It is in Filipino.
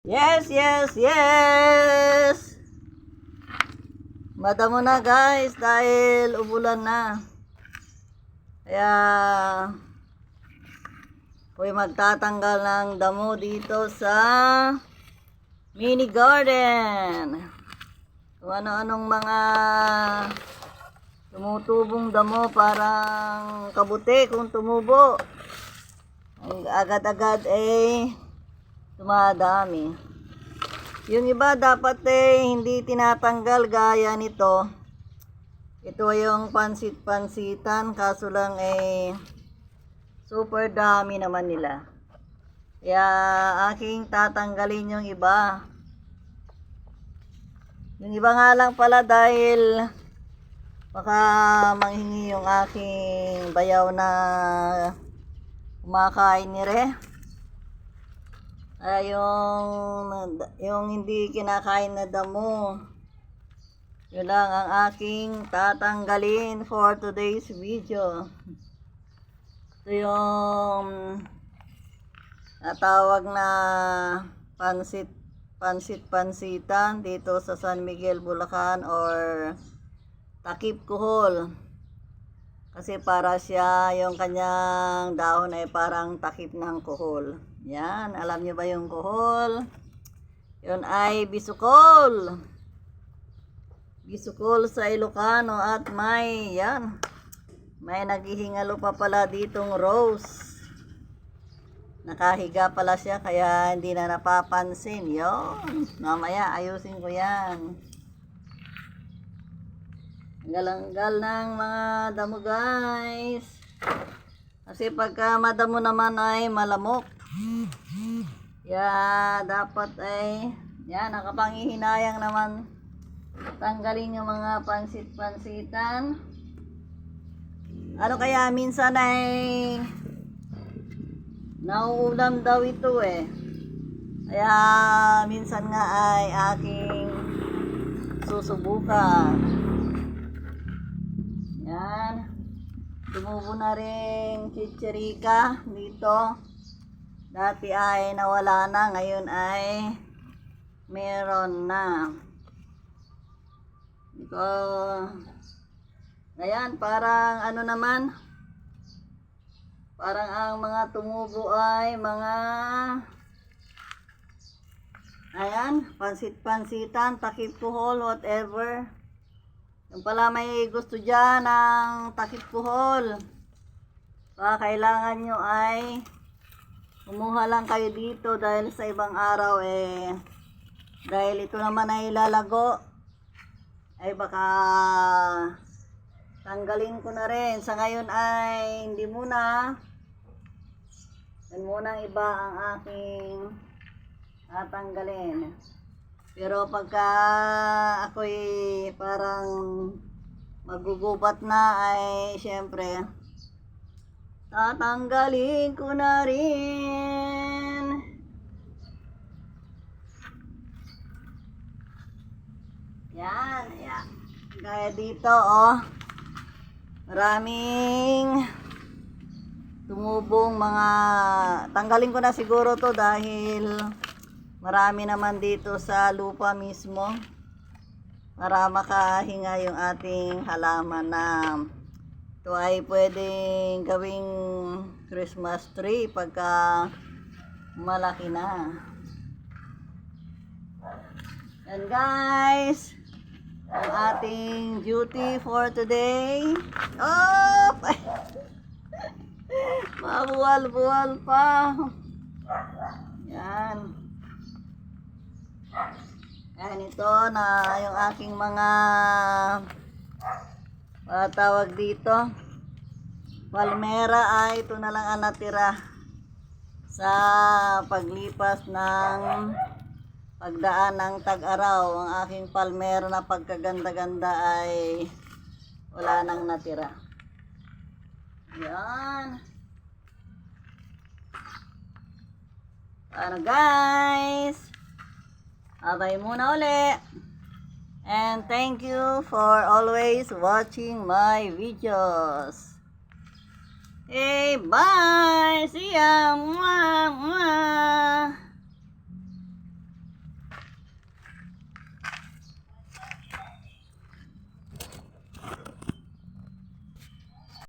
Yes, yes, yes! Madamo na guys dahil umulan na. Kaya ako'y magtatanggal ng damo dito sa mini garden. Kung ano-anong mga tumutubong damo parang kabuti kung tumubo. Agad-agad eh tumadami. Yung iba dapat eh hindi tinatanggal gaya nito. Ito yung pansit-pansitan kaso lang eh super dami naman nila. Kaya aking tatanggalin yung iba. Yung iba nga lang pala dahil baka manghingi yung aking bayaw na kumakain ni Re. Ay, yung, yung hindi kinakain na damo. Yun lang ang aking tatanggalin for today's video. Ito yung natawag na pansit pansit pansitan dito sa San Miguel, Bulacan or Takip Kuhol. Kasi para siya, yung kanyang dahon ay parang takip ng kuhol. Yan, alam niyo ba yung kuhol? Yun ay bisukol. Bisukol sa Ilocano at may, yan, may naghihingalo pa pala ditong rose. Nakahiga pala siya kaya hindi na napapansin. Yon, mamaya ayusin ko yan. Galanggal ng mga damo guys. Kasi pagka madamo naman ay malamok. Ya, dapat ay yan, nakapangihinayang naman tanggalin yung mga pansit-pansitan. Ano kaya minsan ay nauulam daw ito eh. Kaya minsan nga ay aking susubukan. Yan. Tumubo na rin chichirika dito. Dati ay nawala na, ngayon ay meron na. Ito. Ayan, parang ano naman. Parang ang mga tumubo ay mga Ayan, pansit-pansitan, takip kuhol, whatever. Yung pala may gusto dyan ng takip kuhol. Baka kailangan nyo ay kumuha lang kayo dito dahil sa ibang araw eh dahil ito naman ay lalago ay baka tanggalin ko na rin. Sa ngayon ay hindi muna yan muna iba ang aking tatanggalin. Pero pagka ako'y parang magugubat na ay syempre tatanggalin ko na rin. Yan, yan. Gaya dito, oh. Maraming tumubong mga tanggalin ko na siguro to dahil marami naman dito sa lupa mismo para makahinga yung ating halaman na ito ay pwedeng gawing Christmas tree pagka malaki na. And guys, ang ating duty for today. Oh! Mabuwal-buwal pa. Yan. Yan ito na yung aking mga uh, tawag dito. Palmera ay ito na lang ang natira sa paglipas ng pagdaan ng tag-araw. Ang aking palmera na pagkaganda-ganda ay wala nang natira. Yan. Ano guys? Abay muna uli. And thank you for always watching my videos. Hey, bye! See ya! Mwah, mwah.